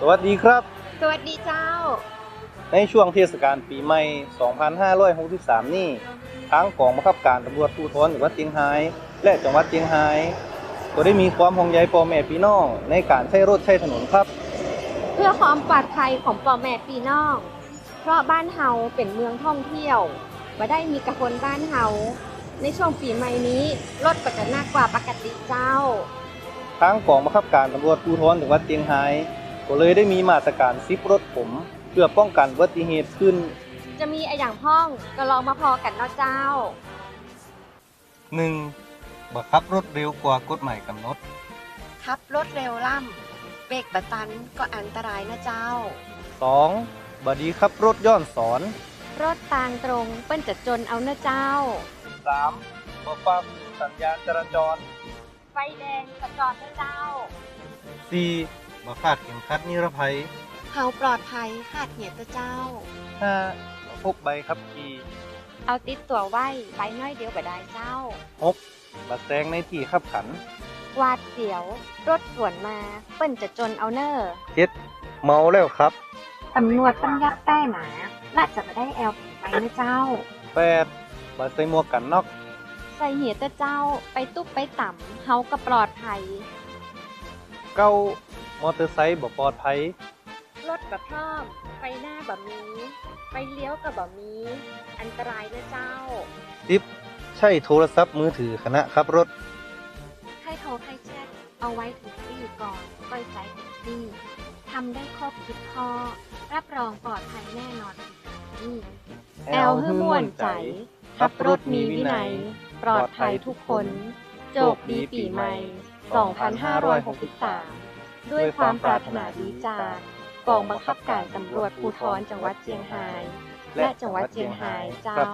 สวัสดีครับ สวัสดีเจ้า ในช่วงเทศกาลปีใหม่ 2563 นี้ทางกองบังคับการตำรวจภูธรจังหวัดเชียงราย และจังหวัดเชียงรายก็ได้มีความห่วงใยพ่อแม่พี่น้องในการใช้รถใช้ถนนครับ เพื่อความปลอดภัยของป่อแม่ปีน้อง เพราะบ้านเฮาเป็นเมืองท่องเที่ยวบ่ได้มีกระคนบ้านเฮาในช่วงปีใหม่นี้รถก็จะหนักกว่าปกติเจ้า ทางกองบังคับการตำรวจภูธรจังหวัดเชียงราย ก็เลยได้มีมาตรการซิปรถผม เพื่อป้องกันอุบัติเหตุขึ้น จะมีอะไรอย่างพ้องก็ลองมาพอกันเนาะเจ้า 1. บังคับรถเร็วกว่ากฎหมายกำหนด ขับรถเร็วล่ำเบรกบัตันก็อันตรายนะเจ้า 2. บดีขับรถย้อนสอน รถทางตรงเปิ้นจะจนเอานะเจ้า 3. บ่ฟังสัญญาณจราจร ไฟแดงกระจอดนะเจ้า 4. บ่คาดเข็มขัดนิรภัยเฮาปลอดภัยคาดเหยียดนะเจ้า 5. บ่พกใบขับขี่เอาติดตัวไว้ไปน้อยเดียวบ่ได้เจ้า 6. บัดแซงในที่ขับขันวาดเสียว รถสวนมาเปิ้นจะจนเอาเนอร์ 7. เมาแล้วครับตำรวจต้องยับใต้หมาน่าจะมาได้แอลไปนะเจ้า 8. บัดใส่หมวกกันน็อก ใส่เหียตะเจ้าไปตุ๊บไปต่ำเฮาก็ปลอดภัย 9. มอเตอร์ไซค์บ่ปลอดภัย รถกับพร้อมไปหน้าบ่มีไปเลี้ยวกับบ่มี อันตรายนะเจ้า 10. ใช้โทรศัพท์มือถือขณะขับรถ ให้โทรให้แชทเอาไว้ถูกที่ก่อนค่อยใช้ถูกที่ทำได้ครบทุกข้อ รับรองปลอดภัยแน่นอนนี่ แอลฮือม่วนใจ ขับรถมีวินัย ปลอดภัยทุกคน โจกดีปีใหม่ 2563 ด้วยความปรารถนาดีจากกองบังคับการตำรวจภูธรจังหวัดเชียงราย และจังหวัดเชียงรายเจ้า